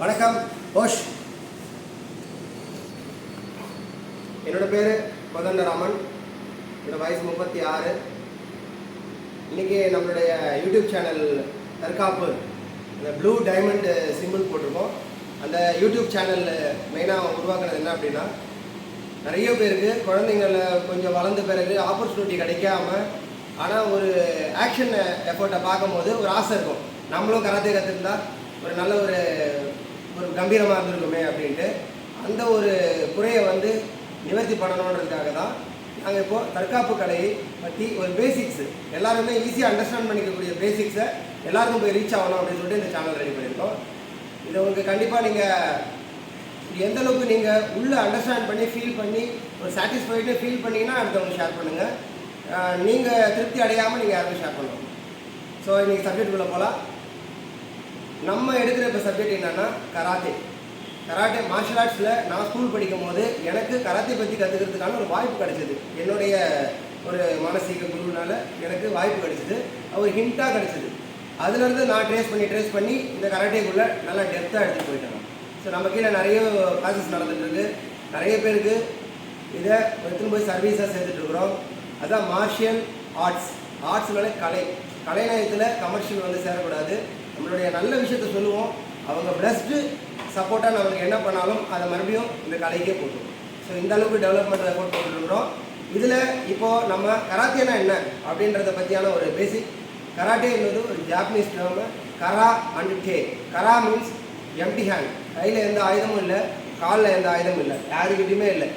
வணக்கம் ஓஷ். என்னோட பேர் கோதண்டராமன் என்னோட வயசு முப்பத்தி ஆறு. இன்னைக்கு நம்மளுடைய யூடியூப் சேனல் தற்காப்பு அந்த ப்ளூ டைமண்ட் சிம்பிள் போட்டிருக்கோம். அந்த யூடியூப் சேனல் மெயினாக உருவாக்குனது என்ன அப்படின்னா நிறைய பேருக்கு குழந்தைங்கள கொஞ்சம் வளர்ந்த பிறகு ஆப்பர்ச்சுனிட்டி கிடைக்காம ஆனால் ஒரு ஆக்ஷன் எஃபர்ட்டை பார்க்கும்போது ஒரு ஆசை இருக்கும். நம்மளும் கராத்தே கற்றுருந்தா ஒரு நல்ல ஒரு ஒரு கம்பீரமாக இருந்திருக்குமே அப்படின்ட்டு அந்த ஒரு குறையை வந்து நிவர்த்தி பண்ணணுன்றதுக்காக தான் நாங்கள் இப்போது தற்காப்பு கலையை பற்றி ஒரு பேசிக்ஸு எல்லாருமே ஈஸியாக அண்டர்ஸ்டாண்ட் பண்ணிக்கக்கூடிய பேசிக்ஸை எல்லாருக்கும் போய் ரீச் ஆகணும் அப்படின்னு சொல்லிட்டு இந்த சேனல் ரெடி பண்ணியிருக்கோம். இதை உங்களுக்கு கண்டிப்பாக நீங்கள் எந்த அளவுக்கு நீங்கள் உள்ளே அண்டர்ஸ்டாண்ட் பண்ணி ஃபீல் பண்ணி ஒரு சாட்டிஸ்ஃபைடு ஃபீல் பண்ணீங்கன்னா அடுத்தவங்க ஷேர் பண்ணுங்கள் நீங்கள் திருப்தி அடையாமல் நீங்கள் யாருக்கும் ஷேர் பண்ணணும் ஸோ இன்றைக்கி சப்ஜெக்ட் உள்ளே போகலாம் நம்ம எடுக்கிற இப்போ சப்ஜெக்ட் என்னென்னா கராத்தே. கராட்டே மார்ஷல் ஆர்ட்ஸில் நான் ஸ்கூல் படிக்கும் போது எனக்கு கராத்தே பற்றி கற்றுக்கிறதுக்கான ஒரு வாய்ப்பு கிடைச்சிது. என்னுடைய ஒரு மானசீக குருவினால எனக்கு வாய்ப்பு கிடைச்சிது. ஒரு ஹிண்ட்டாக கிடைச்சிது. அதுலேருந்து நான் ட்ரேஸ் பண்ணி ட்ரேஸ் பண்ணி இந்த கராட்டேக்குள்ளே நல்லா டெப்த்தாக எடுத்துகிட்டு போயிட்டேன் ஸோ நம்ம கீழே நிறைய கிளாஸஸ் நடந்துட்டுருக்கு நிறைய பேருக்கு இதை எடுத்துன்னு போய் சர்வீஸாக சேர்த்துட்ருக்குறோம் அதான் மார்ஷியல் ஆர்ட்ஸ் ஆர்ட்ஸ்னாலே கலை. கலைநயத்தில் கமர்ஷியல் வந்து சேரக்கூடாது. நம்மளுடைய நல்ல விஷயத்த சொல்லுவோம். அவங்க பெஸ்ட்டு சப்போர்ட்டாக நம்மளுக்கு என்ன பண்ணாலும் அதை மறுபடியும் இந்த கலைக்கே போட்டுருவோம் ஸோ இந்த அளவுக்கு டெவலப்மெண்ட் எஃபோர்ட் போட்டுருக்குறோம். இதில் இப்போது நம்ம கராத்தேனா என்ன அப்படின்றத பற்றியான ஒரு பேசிக் கராட்டே என்பது ஒரு Japanese term garam and day garam means empty hand கையில் எந்த ஆயுதமும் இல்லை காலில் எந்த ஆயுதமும் இல்லை யாருக்கிட்டையுமே இல்லை.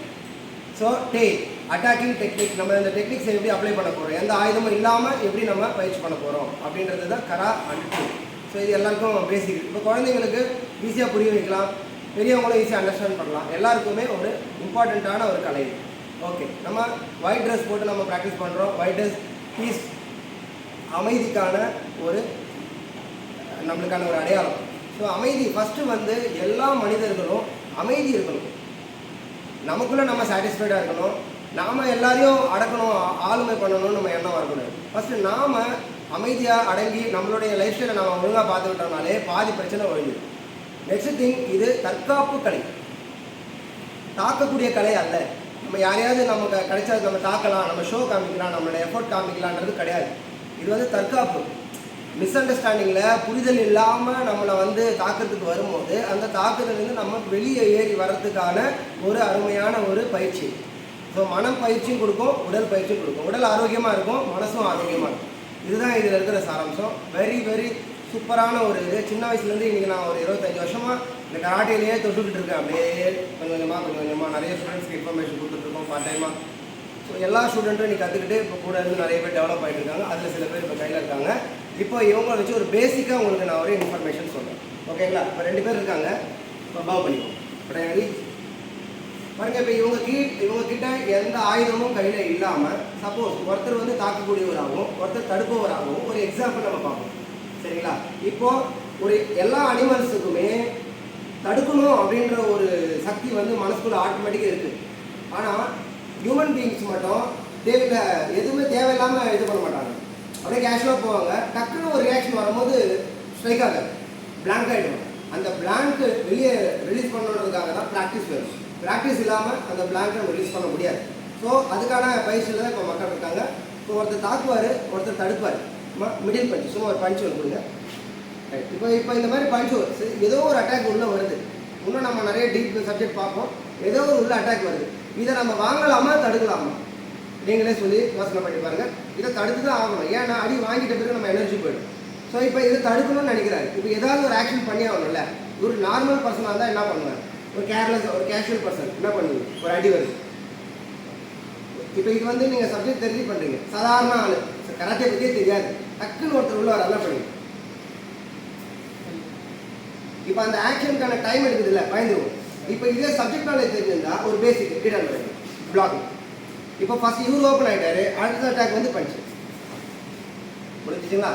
ஸோ டே அட்டாக்கிங் டெக்னிக் நம்ம இந்த டெக்னிக்ஸ் எப்படி அப்ளை பண்ண போகிறோம் எந்த ஆயுதமும் இல்லாமல் எப்படி நம்ம பயிற்சி பண்ண போகிறோம் அப்படின்றது தான் கரா அண்ட் டே ஸோ இது எல்லாருக்கும் பேசிக் இப்போ குழந்தைங்களுக்கு ஈஸியாக புரிய வைக்கலாம். பெரியவங்களும் ஈஸியாக அண்டர்ஸ்டாண்ட் பண்ணலாம். எல்லாருக்குமே ஒரு இம்பார்ட்டண்ட்டான ஒரு கலை ஓகே நம்ம ஒயிட் ட்ரெஸ் போட்டு நம்ம ப்ராக்டிஸ் பண்ணுறோம் ஒயிட் ட்ரெஸ் பீஸ் அமைதிக்கான ஒரு நம்மளுக்கான ஒரு அடையாளம். ஸோ அமைதி ஃபஸ்ட்டு வந்து எல்லா மனிதர்களும் அமைதி இருக்கணும். நமக்குள்ளே நம்ம சாட்டிஸ்ஃபைடாக இருக்கணும். நாம் எல்லாரையும் அடக்கணும் ஆளுமை பண்ணணும்னு நம்ம எண்ணம் வரக்கூடாது. ஃபஸ்ட்டு நாம் அமைதியாக அடங்கி நம்மளுடைய லைஃப் ஸ்டைலை நம்ம ஒழுங்காக பார்த்துக்கிட்டோம்னாலே பாதி பிரச்சனை ஒழிஞ்சிடும் நெக்ஸ்ட் திங் இது தற்காப்பு கலை. தாக்கக்கூடிய கலை அல்ல. நம்ம யாரையாவது நமக்கு கிடைச்சா நம்ம தாக்கலாம் நம்ம ஷோ காமிக்கலாம் நம்மளோட எஃபோர்ட் காமிக்கலான்றது கிடையாது. இது வந்து தற்காப்பு. மிஸ் அண்டர்ஸ்டாண்டிங்கில் புரிதல் இல்லாமல் நம்மளை வந்து தாக்குறதுக்கு வரும்போது அந்த தாக்குதலேருந்து நம்ம வெளியே ஏறி வர்றதுக்கான ஒரு அருமையான ஒரு பயிற்சி. ஸோ மனம் பயிற்சியும் கொடுக்கும் உடல் பயிற்சியும் கொடுக்கும். உடல் ஆரோக்கியமாக இருக்கும் மனசும் ஆரோக்கியமாக இருக்கும். இதுதான் இதில் இருக்கிற சாராம்சம். வெரி வெரி சூப்பரான ஒரு இது. சின்ன வயசுலேருந்து இன்றைக்கி நான் ஒரு இருபத்தஞ்சி வருஷமாக இந்த கராட்டையிலேயே தொட்டுக்கிட்டு இருக்கேன். அப்படியே கொஞ்சம் கொஞ்சமாக கொஞ்சம் கொஞ்சமாக நிறைய ஸ்டூடெண்ட்ஸ்க்கு இன்ஃபர்மேஷன் கொடுத்துட்ருக்கோம் பார்ட் டைமாக ஸோ எல்லா ஸ்டூடெண்ட்டும் நீ கற்றுக்கிட்டு இப்போ கூட இருந்து நிறைய பேர் டெவலப் ஆகிட்டு இருக்காங்க. அதில் சில பேர் இப்போ கையில் இருக்காங்க. இப்போ இவங்களை வச்சு ஒரு பேசிக்காக உங்களுக்கு நான் ஒரு இன்ஃபர்மேஷன் சொல்கிறேன் ஓகேங்களா இப்போ ரெண்டு பேர் இருக்காங்க. இப்போ பாவ் பண்ணிக்கோ. இப்போ பாருங்க இப்போ இவங்க கீ இவங்க கிட்ட எந்த ஆயுதமும் கையில் இல்லாமல் சப்போஸ் ஒருத்தர் வந்து தாக்கக்கூடியவராகவும் ஒருத்தர் தடுப்பவராகவும் ஒரு எக்ஸாம்பிள் நம்ம பார்ப்போம். சரிங்களா? இப்போ ஒரு எல்லா அனிமல்ஸுக்குமே தடுக்கணும் அப்படின்ற ஒரு சக்தி வந்து மனசுக்குள்ள ஆட்டோமேட்டிக்காக இருக்குது ஆனால் ஹியூமன் பீயிங்ஸ் மட்டும் தேவையில்ல எதுவுமே தேவையில்லாமல் இது பண்ண மாட்டாங்க. அப்படியே கேஷுவலாக போவாங்க. டக்குன்னு ஒரு ரியாக்ஷன் வரும்போது ஸ்ட்ரைக் ஆகாது. பிளாங்க் ஆகிடும் அந்த பிளாங்க்கு வெளியே ரிலீஸ் பண்ணுறதுக்காக தான் ப்ராக்டிஸ் வேணும். ப்ராக்டிஸ் இல்லாமல் அந்த பிளாங்கை ரிலீஸ் பண்ண முடியாது. ஸோ அதுக்கான பயிற்சியில் தான் இப்போ மக்கள் இருக்காங்க. இப்போ ஒருத்தர் தாக்குவார் ஒருத்தர் தடுப்பார். மிடில் பஞ்ச் சும்மா ஒரு பஞ்ச் ஒன்று கொடுங்க. ரைட் இப்போ இப்போ இந்த மாதிரி பஞ்ச் ஏதோ ஒரு அட்டாக் உள்ளே வருது. இன்னும் நம்ம நிறைய டீப் சப்ஜெக்ட் பார்ப்போம். ஏதோ ஒரு உள்ள அட்டாக் வருது. இதை நம்ம வாங்கலாமா தடுக்கலாமா? நீங்களே சொல்லி யோசனை பண்ணி பாருங்கள் இதை தடுத்து தான் ஆகணும். ஏன்னா அடி வாங்கிட்ட பிறகு நம்ம எனர்ஜி போயிடும். ஸோ இப்போ இதை தடுக்கணும்னு நினைக்கிறாரு. இப்போ ஏதாவது ஒரு ஆக்ஷன் பண்ணி ஆகணும்ல. ஒரு நார்மல் பர்சனாக இருந்தால் என்ன பண்ணுவார்? ஒரு கேர்லெஸ் ஒரு கேஷுவல் பர்சன் என்ன பண்ணுவீங்க ஒரு அடி வருது. இப்போ இது வந்து நீங்கள் சப்ஜெக்ட் தெரிஞ்சு பண்ணுறீங்க சாதாரண ஆள். கராத்தே பற்றியே தெரியாது. டக்குன்னு ஒருத்தர் உள்ள வர என்ன இப்போ அந்த ஆக்ஷனுக்கான டைம் எடுக்குது இல்லை பயந்துருவோம். இப்போ இதே சப்ஜெக்ட் நாலேஜ் தெரிஞ்சிருந்தா ஒரு பேசிக் ரீடர் பிளாகிங் இப்போ ஃபர்ஸ்ட் இவர் ஓப்பன் ஆகிட்டாரு அடுத்த அட்டாக் வந்து பஞ்சு முடிஞ்சிச்சுங்களா?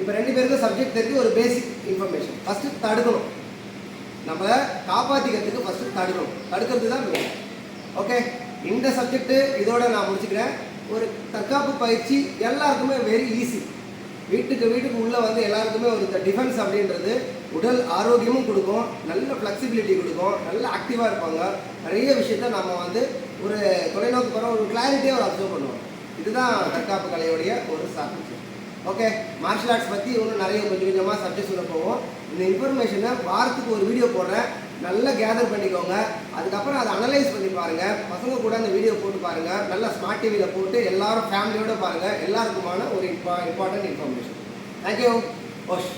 இப்போ ரெண்டு பேருக்கும் சப்ஜெக்ட் தெரிஞ்சு ஒரு பேசிக் இன்ஃபர்மேஷன் ஃபஸ்ட்டு தடுக்கணும். நம்மளை காப்பாற்றிக்கிறதுக்கு ஃபஸ்ட்டு தடுக்கணும். தடுக்கிறது தான் மெயின் ஓகே இந்த சப்ஜெக்ட்டு இதோட நான் முடிச்சுக்கிறேன். ஒரு தற்காப்பு பயிற்சி எல்லாருக்குமே வெரி ஈஸி வீட்டுக்கு வீட்டுக்கு உள்ளே வந்து எல்லாருக்குமே ஒரு டிஃபென்ஸ் அப்படின்றது உடல் ஆரோக்கியமும் கொடுக்கும். நல்ல ஃப்ளெக்சிபிலிட்டி கொடுக்கும். நல்ல ஆக்டிவாக இருப்பாங்க. நிறைய விஷயத்த நம்ம வந்து ஒரு தொலைநோக்கு போகிற ஒரு கிளாரிட்டியாக ஒரு அப்சர்வ் பண்ணுவோம். இதுதான் தற்காப்பு கலையுடைய ஒரு சாப்பிட்டு ஓகே மார்ஷியல் ஆர்ட்ஸ் பற்றி இன்னும் நிறைய கொஞ்சம் கொஞ்சமாக சப்ஜெக்ட் சொல்ல போவோம். இந்த இன்ஃபர்மேஷனை வாரத்துக்கு ஒரு வீடியோ போடுறேன். நல்லா கேதர் பண்ணிக்கோங்க. அதுக்கப்புறம் அதை அனலைஸ் பண்ணி பாருங்கள் பசங்க கூட அந்த வீடியோ போட்டு பாருங்கள் நல்லா ஸ்மார்ட் டிவியில் போட்டு எல்லாரும் ஃபேமிலியோட பாருங்கள் எல்லாருக்குமான ஒரு impo important information thank you Osh